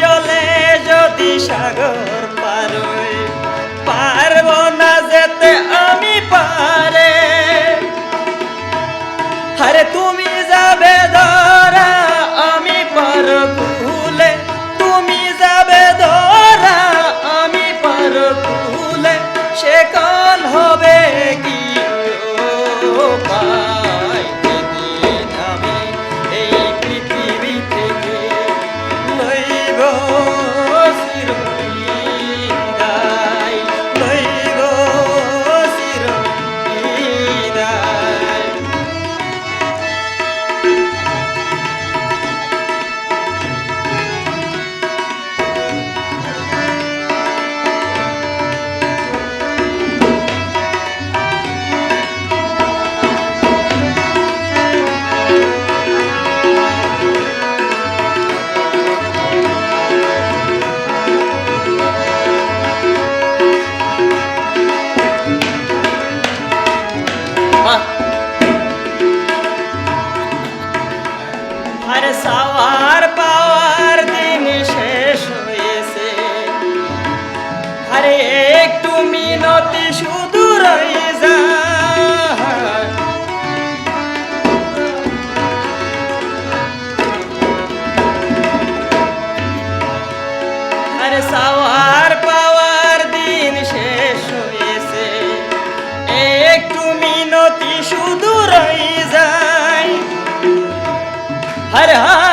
জলে যদি সাগর পারে পারব না যেতে আমি পারে। আরে তুমি যাবে ধরা, আমি পারব আর পাওয়ার দিন শেষ আরে একটু মিনতি শুধু রয়ে যা। আরে সাওয়ার हर हर